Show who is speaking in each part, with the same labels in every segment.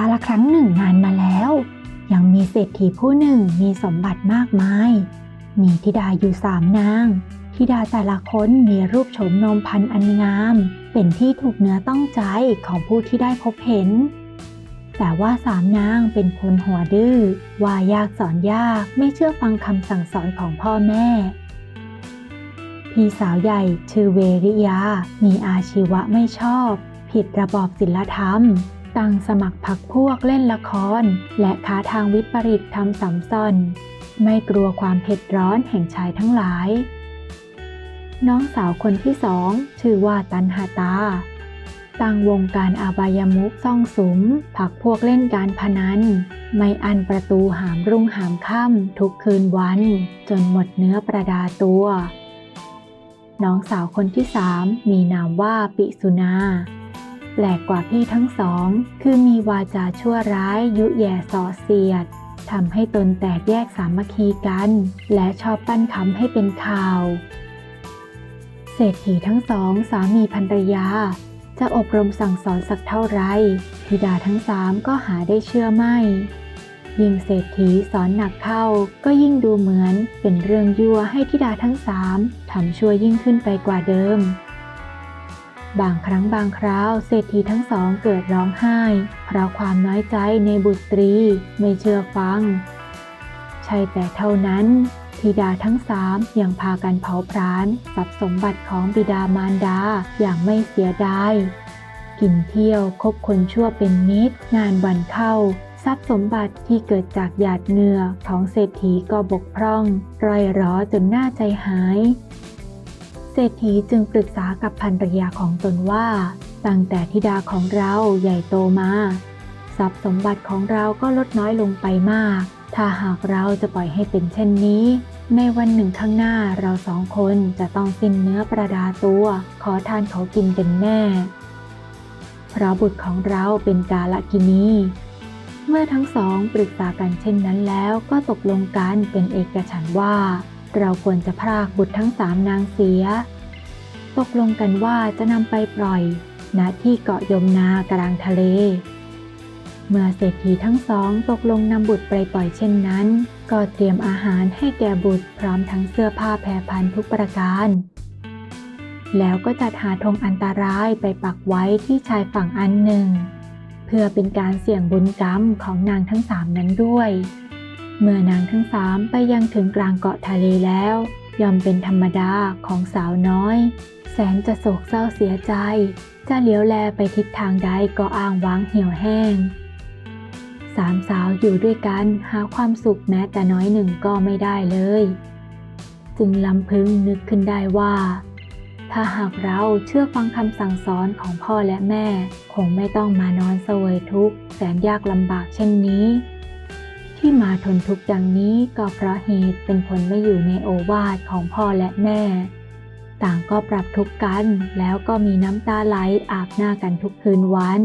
Speaker 1: าละครั้งหนึ่งนานมาแล้ว ยังมีเศรษฐีผู้หนึ่งมีสมบัติมากมาย มีธิดาอยู่สามนางธิดาแต่ละคนมีรูปโฉมนมพันอันงาม เป็นที่ถูกเนื้อต้องใจของผู้ที่ได้พบเห็น แต่ว่าสามนางเป็นคนหัวดื้อว่ายากสอนยากไม่เชื่อฟังคำสั่งสอนของพ่อแม่พี่สาวใหญ่ชื่อเวริยา มีอาชีวะไม่ชอบ ผิดระบอบศิลธรรม ตั้งสมัครพักพวกเล่นละคร และค้าทางวิปริตทำสัมซอน ไม่กลัวความเผ็ดร้อนแห่งชายทั้งหลาย น้องสาวคนที่สองชื่อว่าตันหาตาตั้งวงการอาบายมุกซ่องสุม ผักพวกเล่นการพนัน ไม่อันประตูหามรุ่งหามค่ำทุกคืนวัน จนหมดเนื้อประดาตัว น้องสาวคนที่สามมีนามว่าปิสุนา แปลกกว่าพี่ทั้งสอง คือมีวาจาชั่วร้าย ยุแย่ส่อเสียดทำให้ตนแตกแยกสามัคคีกัน และชอบปั้นคำให้เป็นข่าว เศรษฐีทั้งสองสามีภรรยา จะอบรมสั่งสอนสักเท่าไรธิดาทั้งสามก็หาได้เชื่อไม่ ยิ่งเศรษฐีสอนหนักเข้าก็ยิ่งดูเหมือนเป็นเรื่องยั่วให้ธิดาทั้งสามทำชั่วยิ่งขึ้นไปกว่าเดิม บางครั้งบางคราวเศรษฐีทั้งสองเกิดร้องไห้ เพราะความน้อยใจในบุตรีไม่เชื่อฟัง ใช่แต่เท่านั้นธิดาทั้งสามยังพากันเผาพรานทรัพย์สมบัติของบิดามารดาอย่างไม่เสียดาย กินเที่ยวคบคนชั่วเป็นมิตร งานวันเข้า ทรัพย์สมบัติที่เกิดจากหยาดเหงื่อของเศรษฐีก็บกพร่อง ร่อยร้อจนหน้าใจหาย เศรษฐีจึงปรึกษากับภรรยาของตนว่า ตั้งแต่ธิดาของเราใหญ่โตมาทรัพย์สมบัติของเราก็ลดน้อยลงไปมาก ถ้าหากเราจะปล่อยให้เป็นเช่นนี้ ในวันหนึ่งข้างหน้าเราสองคนจะต้องสิ้นเนื้อประดาตัว ขอทานเขากินเป็นแน่เพราะบุตรของเราเป็นกาลกินีเมื่อทั้งสองปรึกษากันเช่นนั้นแล้วก็ตกลงกันเป็นเอกฉันว่า เราควรจะพรากบุตรทั้งสามนางเสีย ตกลงกันว่าจะนำไปปล่อยณที่เกาะยมนากลางทะเล เมื่อเศรษฐีทั้งสองตกลงนำบุตรไปปล่อยเช่นนั้น ก็เตรียมอาหารให้แก่บุตรพร้อมทั้งเสื้อผ้าแพรพันทุกประการ แล้วก็จัดหาธงอันตรายไปปักไว้ที่ชายฝั่งอันหนึ่ง เพื่อเป็นการเสี่ยงบุญกรรมของนางทั้งสามนั้นด้วย เมื่อนางทั้งสามไปยังถึงกลางเกาะทะเลแล้ว ย่อมเป็นธรรมดาของสาวน้อย สนจะโศกเศร้าเสียใจ จะเลี้ยวแลไปทิศทางใดก็อ้างว้างเหี่ยวแห้ง สามสาวอยู่ด้วยกันหาความสุขแม้แต่น้อยหนึ่งก็ไม่ได้เลย จึงลำพึงนึกขึ้นได้ว่า ถ้าหากเราเชื่อฟังคำสั่งสอนของพ่อและแม่ คงไม่ต้องมานอนเสวยทุกข์แสนยากลำบากเช่นนี้ ที่มาทนทุกข์ดังนี้ก็เพราะเหตุเป็นผลไม่อยู่ในโอวาทของพ่อและแม่ ต่างก็ปรับทุกข์กัน แล้วก็มีน้ำตาไหลอาบหน้ากันทุกคืนวัน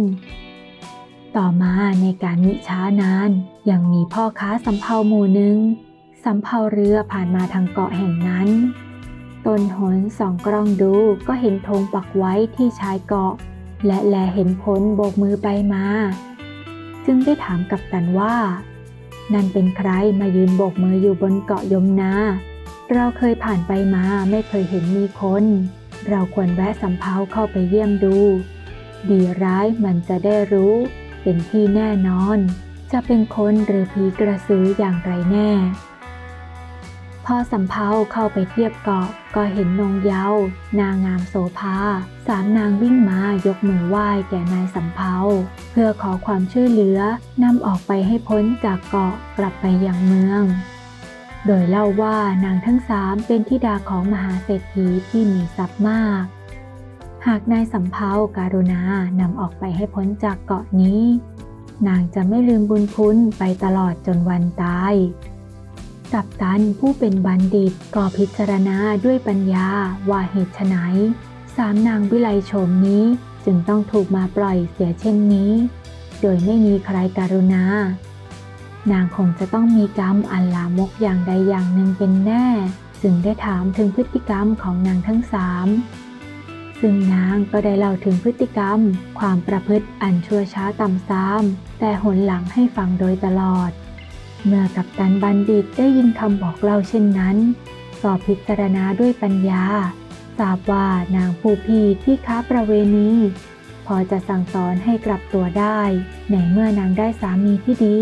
Speaker 1: ต่อมาในการมิช้านาน ยังมีพ่อค้าสำเภาหมู่หนึ่งสำเภาเรือผ่านมาทางเกาะแห่งนั้น ตนหนสองกล้องดูก็เห็นธงปักไว้ที่ชายเกาะ และแลเห็นผลโบกมือไปมา จึงได้ถามกับตันว่า นั่นเป็นใครมายืนโบกมืออยู่บนเกาะยมนา เราเคยผ่านไปมาไม่เคยเห็นมีคน เราควรแวะสำเภาเข้าไปเยี่ยมดู ดีร้ายมันจะได้รู้ เป็นที่แน่นอน จะเป็นคนหรือผีกระสืออย่างไรแน่ พอสำเภาเข้าไปเทียบเกาะก็เห็นนงเยาวนางงามโสภา สามนางวิ่งมายกมือไหว้แก่นายสำเภาเพื่อขอความช่วยเหลือนำออกไปให้พ้นจากเกาะกลับไปยังเมือง โดยเล่าว่านางทั้งสามเป็นธิดาของมหาเศรษฐีที่มีทรัพย์มาก หากนายสำเภาการุณานำออกไปให้พ้นจากเกาะนี้ นางจะไม่ลืมบุญคุณไปตลอดจนวันตาย กับตันผู้เป็นบัณฑิตก็พิจารณาด้วยปัญญาว่าเหตุไฉนสามนางวิไลโฉมนี้จึงต้องถูกมาปล่อยเสียเช่นนี้ โดยไม่มีใครการุณา นางคงจะต้องมีกรรมอันลามกอย่างใดอย่างหนึ่งเป็นแน่ จึงได้ถามถึงพฤติกรรมของนางทั้งสามซึ่งนางก็ได้เล่าถึงพฤติกรรม ความประพฤติอันชั่วช้าต่ำซาม แต่หนหลังให้ฟังโดยตลอด เมื่อกัปตันบัณฑิตได้ยินคำบอกเล่าเช่นนั้นก็พิจารณาด้วยปัญญา ทราบว่านางผู้พีที่ค้าประเวณีพอจะสั่งสอนให้กลับตัวได้ ในเมื่อนางได้สามีที่ดี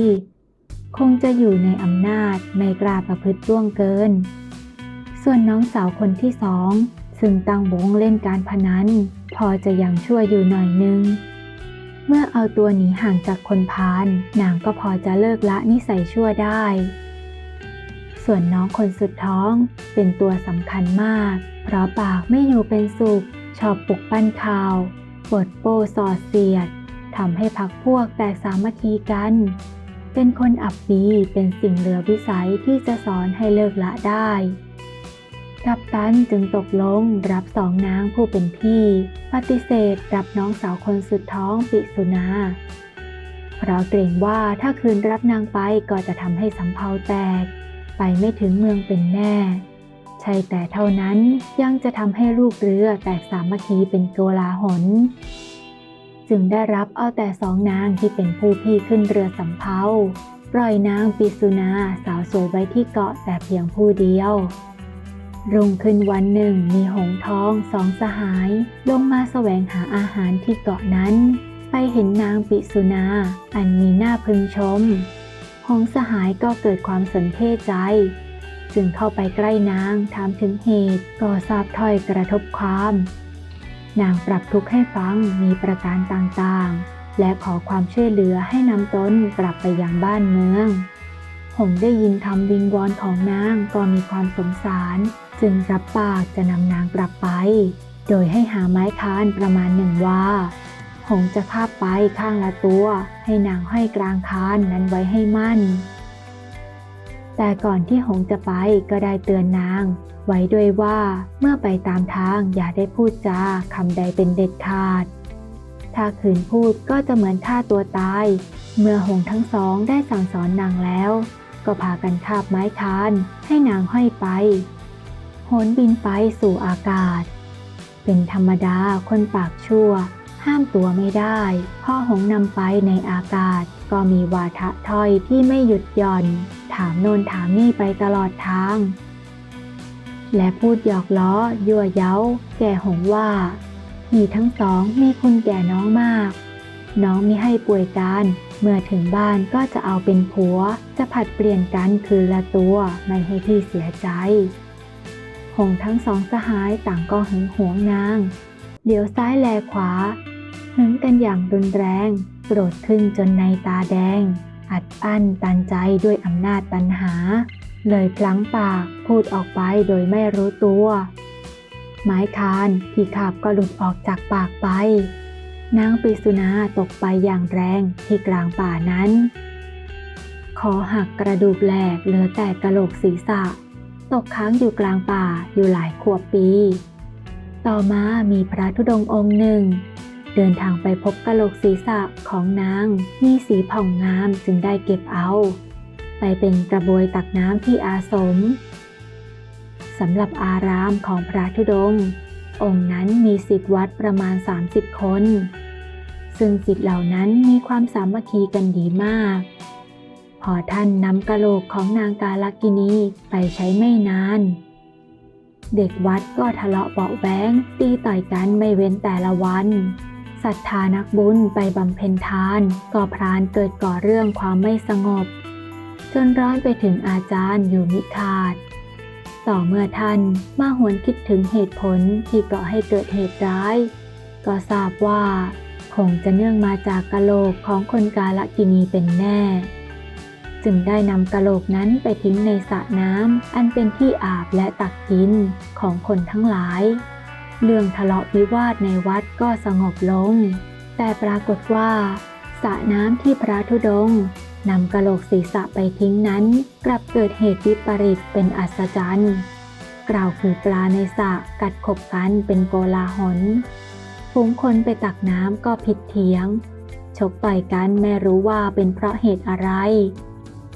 Speaker 1: คงจะอยู่ในอำนาจไม่กล้าประพฤติล่วงเกิน ส่วนน้องสาวคนที่สอง ซึ่งตั้งวงเล่นการพนัน พอจะยังช่วยอยู่หน่อยนึง เมื่อเอาตัวหนีห่างจากคนพาลนางก็พอจะเลิกละนิสัยชั่วได้ ส่วนน้องคนสุดท้องเป็นตัวสำคัญมาก เพราะปากไม่อยู่เป็นสุข ชอบปลุกปั้นข่าวปวดโป้สอดเสียดทำให้พักพวกแตกสามัคคีกัน เป็นคนอับปีเป็นสิ่งเหลือวิสัยที่จะสอนให้เลิกละได้ กัปตันจึงตกลงรับสองนางผู้เป็นพี่ ปฏิเสธรับน้องสาวคนสุดท้องปิสุนาเพราะเกรงว่าถ้าคืนรับนางไปก็จะทำให้สำเภาแตก ไปไม่ถึงเมืองเป็นแน่ ใช่แต่เท่านั้นยังจะทำให้ลูกเรือแตกสามัคคีเป็นโกลาหล จึงได้รับเอาแต่สองนางที่เป็นผู้พี่ขึ้นเรือสำเภาปล่อยนางปิสุนาสาวสวยไว้ที่เกาะแต่เพียงผู้เดียวรุ่งขึ้นวันหนึ่งมีหงทองสองสหาย ลงมาแสวงหาอาหารที่เกาะนั้น ไปเห็นนางปิสุนา อันมีหน้าพึงชม หงส์สหายก็เกิดความสนเทศใจ จึงเข้าไปใกล้นางถามถึงเหตุก็ทราบถ้อยกระทบความ นางปรับทุกข์ให้ฟังมีประการต่างๆ และขอความช่วยเหลือให้นำตนกลับไปยังบ้านเมือง หงได้ยินคำวิงวอนของนางก็มีความสงสาร จึงรับปากจะนำนางกลับไป โดยให้หาไม้ค้านประมาณหนึ่งว่าหงจะคาบไปข้างละตัว ให้นางห้อยกลางคานนั้นไว้ให้มั่น แต่ก่อนที่หงจะไปก็ได้เตือนนาง ไว้ด้วยว่าเมื่อไปตามทางอย่าได้พูดจาคำใดเป็นเด็ดขาด ถ้าขืนพูดก็จะเหมือนฆ่าตัวตาย เมื่อหงทั้งสองได้สั่งสอนนางแล้ว ก็พากันคาบไม้คานให้นางห้อยไปโหนบินไปสู่อากาศ เป็นธรรมดาคนปากชั่ว ห้ามตัวไม่ได้พ่อหงนำไปในอากาศก็มีวาทะถ้อยที่ไม่หยุดหย่อน ถามโนนถามนี่ไปตลอดทาง และพูดหยอกล้อ ยั่วเย้า แก่หงว่าพี่ทั้งสองมีคุณแก่น้องมาก น้องมิให้ป่วยการ เมื่อถึงบ้านก็จะเอาเป็นผัว จะผัดเปลี่ยนกันคืนละตัวไม่ให้พี่เสียใจ หงทั้งสองสหายต่างก็หึงหวงนางเลี้ยวซ้ายแลขวาหึงกันอย่างรุนแรง โกรธขึ้นจนในตาแดง อัดอั้นตันใจด้วยอำนาจตันหา เลยพลั้งปากพูดออกไปโดยไม่รู้ตัว ไม้คานที่ขาบก็หลุดออกจากปากไป นางปิสุนาตกไปอย่างแรงที่กลางป่านั้นคอหักกระดูกแหลกเหลือแต่กระโหลกศีรษะ ตกค้างอยู่กลางป่าอยู่หลายขวบปี ต่อมามีพระธุดงค์องค์หนึ่ง เดินทางไปพบกะโหลกศีรษะของนาง มีสีผ่องงามจึงได้เก็บเอา ไปเป็นกระบวยตักน้ำที่อาสมสำหรับอารามของพระธุดงค์องค์นั้นมีสิทธิวัดประมาณ 30 คน ซึ่งสิทธิเหล่านั้นมีความสามัคคีกันดีมาก พอท่านนำกะโหลกของนางกาลกินีไปใช้ไม่นาน เด็กวัดก็ทะเลาะเบาแว้งตีต่อยกันไม่เว้นแต่ละวัน ศรัทธานักบุญไปบำเพ็ญทานก็พรานเกิดก่อเรื่องความไม่สงบ จนร้อนไปถึงอาจารย์อยู่มิขาด ต่อเมื่อท่านมาหวนคิดถึงเหตุผลที่ก่อให้เกิดเหตุร้าย ก็ทราบว่าคงจะเนื่องมาจากกะโหลกของคนกาลกินีเป็นแน่ จึงได้นำกะโหลกนั้นไปทิ้งในสระน้ำอันเป็นที่อาบและตักกินของคนทั้งหลาย เรื่องทะเลาะวิวาทในวัดก็สงบลง แต่ปรากฏว่าสระน้ำที่พระธุดงค์นำกระโหลกศีรษะไปทิ้งนั้น กลับเกิดเหตุวิปริตเป็นอัศจรรย์กล่าวคือปลาในสระกัดขบกันเป็นโกลาหลฝูงคนไปตักน้ำก็ผิดเถียง ชกต่อยกันไม่รู้ว่าเป็นเพราะเหตุอะไร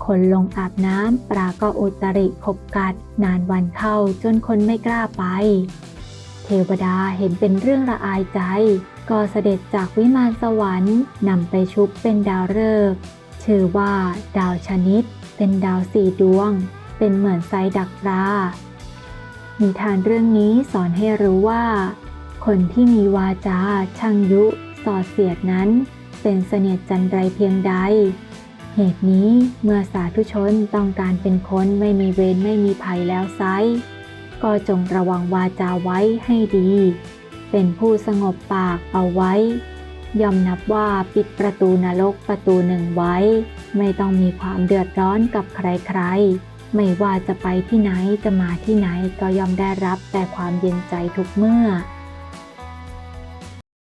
Speaker 1: คนลงอาบน้ำปลาก็อุตริขบกัด นานวันเข้าจนคนไม่กล้าไป เทวดาเห็นเป็นเรื่องละอายใจ ก็เสด็จจากวิมานสวรรค์นำไปชุบเป็นดาวฤกษ์ชื่อว่า ดาวชนิด เป็นดาวสี่ดวง เป็นเหมือนไซดักปลานิทานเรื่องนี้สอนให้รู้ว่า คนที่มีวาจาช่างยุสอดเสียดนั้น เป็นเสนียดจันไรเพียงใด เหตุนี้เมื่อสาธุชนต้องการเป็นคนไม่มีเวรไม่มีภัยแล้วไซ ก็จงระวังวาจาไว้ให้ดี เป็นผู้สงบปากเอาไว้ ย่อมนับว่าปิดประตูนรกประตูหนึ่งไว้ ไม่ต้องมีความเดือดร้อนกับใครๆ ไม่ว่าจะไปที่ไหนจะมาที่ไหนก็ย่อมได้รับแต่ความเย็นใจทุกเมื่อ